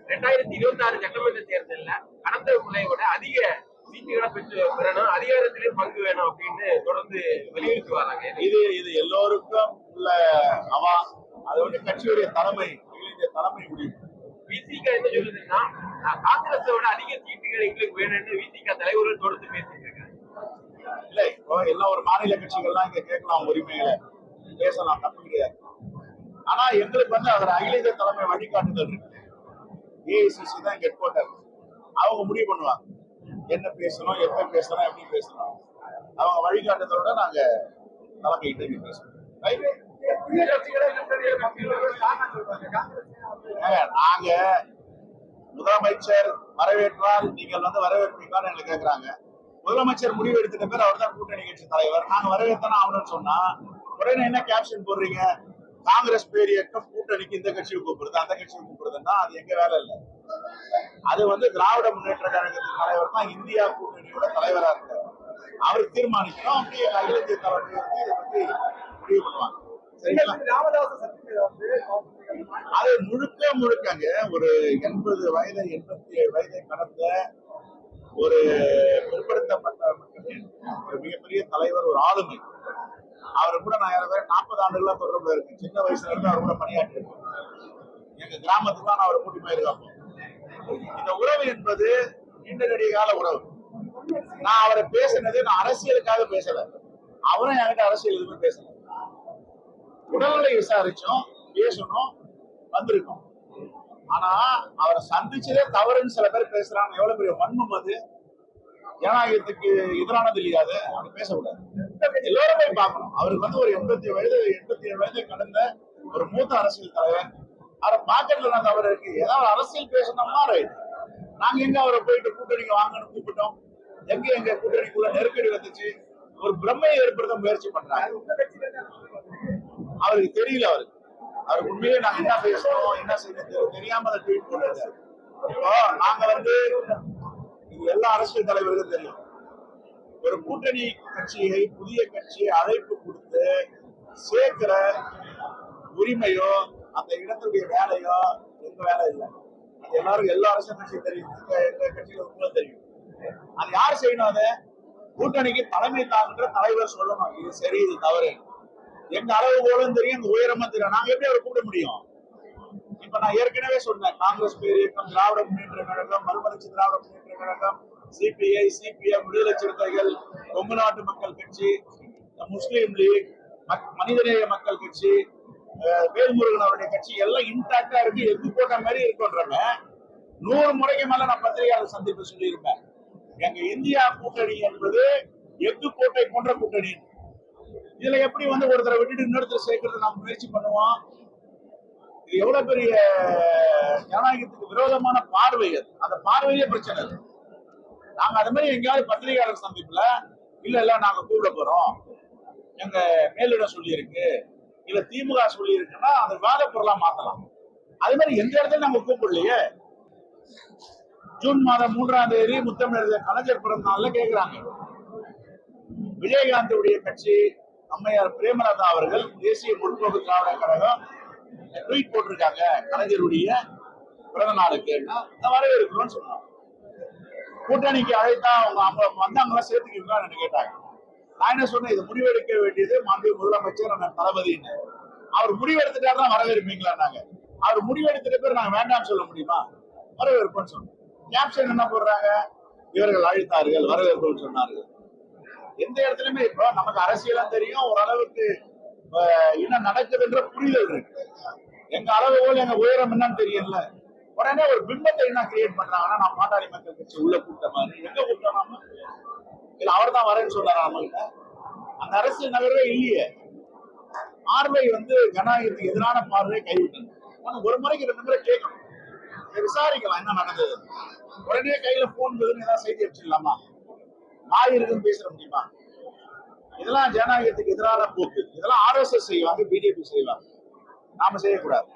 ரெண்டாயிரத்தி இருபத்தி ஆறு சட்டமன்ற தேர்தல்ல கடந்த முறையை விட அதிக சீட்டுகளை பெற்று பெறணும் அதிகாரத்திலும் பங்கு வேணும் அப்படின்னு தொடர்ந்து வலியுறுத்தி வராங்க. இது இது எல்லோருக்கும் உள்ள அவா அது வந்து கட்சியுடைய தலைமை எங்களுடைய தலைமை முடிவு. விசிக என்ன சொல்லுதுன்னா காங்கிரஸை விட அதிக சீட்டுகள் எங்களுக்கு வேணும்னு விசிக தலைவர்கள் தொடர்ந்து பேசிட்டு இருக்காங்க. இல்ல இப்போ எல்லாம் ஒரு மாநில கட்சிகள்லாம் இங்க கேட்கலாம் உரிமைகளை. பேசலாம் தப்பு கிடையாது. ஆனா எங்களுக்கு வந்து அதில் அகில இந்திய தலைமை வழிகாட்டுதல் இருக்கு. ஏஐசிசி தான் ஹெட் குவார்டர் அவங்க முடிவு பண்ணுவாங்க. என்ன பேசணும் எப்ப பேசணும் எப்படி பேசணும். அவங்க வழிகாட்டுதலோட நாங்க தலைமையிட்ட இங்க பேசணும் நாங்க முதலமைச்சர் வரவேற்றால் நீங்கள் வந்து வரவேற்பீங்களான்னு எங்களை கேட்கறாங்க முதலமைச்சர் முடிவு எடுத்துட்ட பேர் அவர் தான் கூட்டணி கட்சி தலைவர். நாங்க வரவேற்கணும் ஆகணும்னு சொன்னா உடனே என்ன கேப்ஷன் போடுறீங்க? காங்கிரஸ் பேர் இயக்கம் கூட்டணிக்கு இந்த கட்சியை கூப்பிடுது அந்த கட்சியை கூப்பிடுறதுன்னா அது எங்க வேலை இல்லை. அது வந்து திராவிட முன்னேற்ற கழகத்தின் தலைவர் தான் இந்தியா கூட்டணியோட தலைவரா இருக்காரு. அவர் தீர்மானிக்கணும் அப்படியே அகில இந்திய தலைவர் வந்து இதை பத்தி முடிவு பண்ணுவாங்க. சரிங்களா? அது முழுக்க முழுக்கங்க ஒரு எண்பது வயதை எண்பத்தி ஏழு வயதை கடந்த ஒரு பிற்படுத்தப்பட்ட மக்கள் ஒரு மிகப்பெரிய தலைவர் ஒரு ஆளுமை. அவர் கூட நான் ஏறக்குறைய நாற்பது ஆண்டுகளா தொடர்புல இருக்கு சின்ன வயசுல இருந்து அவர் கூட பணியாற்றி இருக்கேன். எங்க கிராமத்துக்கு தான் நான் அவரை கூட்டி போயிருக்கேன் இந்த உறவு என்பது நீண்ட நெடிய கால உறவு. நான் அவரை பேசினது நான் அரசியலுக்காக பேசல. அவரும் என்கிட்ட அரசியல் எதுவுமே பேசல. உடல்நிலை விசாரிச்சோம் பேசணும் வந்திருக்கோம். ஆனா அவரை சந்திச்சதே தவறுன்னு சில பேர் பேசுறாங்க. எவ்வளவு பெரிய வன்மம் அது. ஜனநாயகத்துக்கு எதிரானது இல்லையாது அப்படி பேசக்கூடாது. எல்லாரும் போய் பார்க்கணும். அவருக்கு வந்து ஒரு எண்பத்தி வயது எண்பத்தி ஏழு வயது கடந்த ஒரு மூத்த அரசியல் தலைவர். அவரை பார்க்கறதுல நாங்க தவறு இருக்கு. ஏதாவது அரசியல் பேசணும்னா ரைட் நாங்க எங்க அவரை போயிட்டு கூட்டணிக்கு வாங்கன்னு கூப்பிட்டோம். எங்க எங்க கூட்டணிக்குள்ள நெருக்கடி வந்துச்சு. ஒரு பிரம்மையை ஏற்படுத்த முயற்சி பண்றாங்க அவருக்கு தெரியல அவருக்கு அவருக்கு உண்மையிலே நாங்க என்ன பேசணும் என்ன செய்யணும் தெரியாம அதை ட்வீட் பண்ணுறாரு நாங்க வந்து எல்லா அரசியல் தலைவருக்கும் தெரியும். ஒரு கூட்டணி கட்சியை புதிய கட்சியை அழைப்பு கொடுத்து சேர்க்கிற உரிமையோ அந்த இடத்துடைய வேலையோ எங்க வேலை இல்லை. அது எல்லாரும் எல்லா அரசியல் கட்சியும் தெரியும். எங்க கட்சியில உங்களுக்கு தெரியும். அது யார் செய்யணும் அதை? கூட்டணிக்கு தலைமை தாங்குன்ற தலைவர் சொல்லணும். இது சரி இது தவறு. எங்க அளவு போலும் தெரியும் எங்க உயரமும் தெரியும். நாங்க எப்படி அவரை கூப்பிட முடியும்? இப்ப நான் ஏற்கனவே சொன்னேன். காங்கிரஸ் பேர் இயக்கம் திராவிட முன்னேற்ற கழகம் மறுமலர்ச்சி திராவிட முன்னேற்ற கழகம் சிபிஐ சிபிஎம் விடுதலை சிறுத்தைகள் கொங்கு நாட்டு மக்கள் கட்சி முஸ்லீம் லீக் மக்- மனிதநேய மக்கள் கட்சி அஹ், வேல்முருகன் அவருடைய கட்சி எல்லாம் இன்டாக்டா இருக்கு. எக்கு போட்ட மாதிரி இருக்குன்றவங்க நூறு முறைக்கு மேல நான் பத்திரிகையாளர் சந்திப்பு சொல்லியிருப்பேன். எங்க இந்தியா கூட்டணி என்பது எக்கு கோட்டை போன்ற கூட்டணி. இதுல எப்படி வந்து ஒருத்தரை விட்டுட்டு இன்னொருத்தர் சேர்க்கறது நாம் முயற்சி பண்ணுவோம்? இது எவ்வளவு பெரிய ஜனநாயகத்துக்கு விரோதமான பார்வை அது. அந்த பார்வையே பிரச்சனை நாங்க அது மாதிரி எங்கேயாவது பத்திரிகையாளர் சந்திப்புல இல்ல இல்ல நாங்க கூப்பிட போறோம். எங்க மேலிடம் சொல்லி இருக்கு இல்ல திமுக சொல்லி இருக்குன்னா அந்த விவாத பொருளா மாத்தலாம். அது மாதிரி எந்த இடத்துல நாங்க கூப்பிடலையே. ஜூன் மாதம் மூன்றாம் தேதி முத்தமிழர் கலைஞர் பிறந்த நாள்ல கேக்குறாங்க. விஜயகாந்துடைய கட்சி அம்மையார் பிரேமலதா அவர்கள் தேசிய முற்போக்கு திராவிட கழகம் ட்வீட் போட்டிருக்காங்க. கலைஞருடைய பிறந்த நாளுக்கு நான் வரவேற்கிறோம்னு சொன்னாங்க. கூட்டணிக்கு அழைத்தா அவங்க அவங்க வந்தாங்களா சேர்த்துக்கீங்களான்னு கேட்டாங்க. நான் என்ன சொன்னேன்? இது முடிவெடுக்க வேண்டியது மாண்பு முதலமைச்சர் அண்ணன் தளபதின்னு. அவர் முடிவெடுத்துட்டாரு தான் வரவேற்பீங்களான்னாங்க அவர் முடிவெடுத்துட்டு பேர் நாங்க வேண்டாம்னு சொல்ல முடியுமா? வரவேற்போம்னு சொன்னோம். கேப்ஷன் என்ன போடுறாங்க? இவர்கள் அழைத்தார்கள் வரவேற்போம்னு சொன்னார்கள். எந்த இடத்துலயுமே இப்போ நமக்கு அரசியலாம் தெரியும் ஓரளவுக்கு என்ன நடக்குதுன்ற புரிதல் இருக்கு. எங்க அளவுகோல் எங்க உயரம் என்னன்னு தெரியல. உடனே ஒரு பிம்பத்தை என்ன கிரியேட் பண்றாங்கன்னா நான் பாட்டாளி மக்கள் கட்சி உள்ள கூட்ட மாதிரி எங்க கூட்டம் இல்ல அவர் தான் வரேன்னு சொன்னாராம அந்த அரசியல் நகர்வே இல்லையே. பார்வை வந்து ஜனநாயகத்துக்கு எதிரான பார்வையை கைவிட்டது. ஒரு முறைக்கு ரெண்டு முறை கேட்கணும். விசாரிக்கலாம் என்ன நடந்தது. உடனே கையில போன் ஏதாவது செய்தி அடிச்சிடலாமா நாய் இருக்குன்னு பேசுற முடியுமா? இதெல்லாம் ஜனநாயகத்துக்கு எதிரான போக்கு. இதெல்லாம் ஆர்எஸ்எஸ் செய்வாங்க பிஜேபி செய்வாங்க. நாம செய்யக்கூடாது.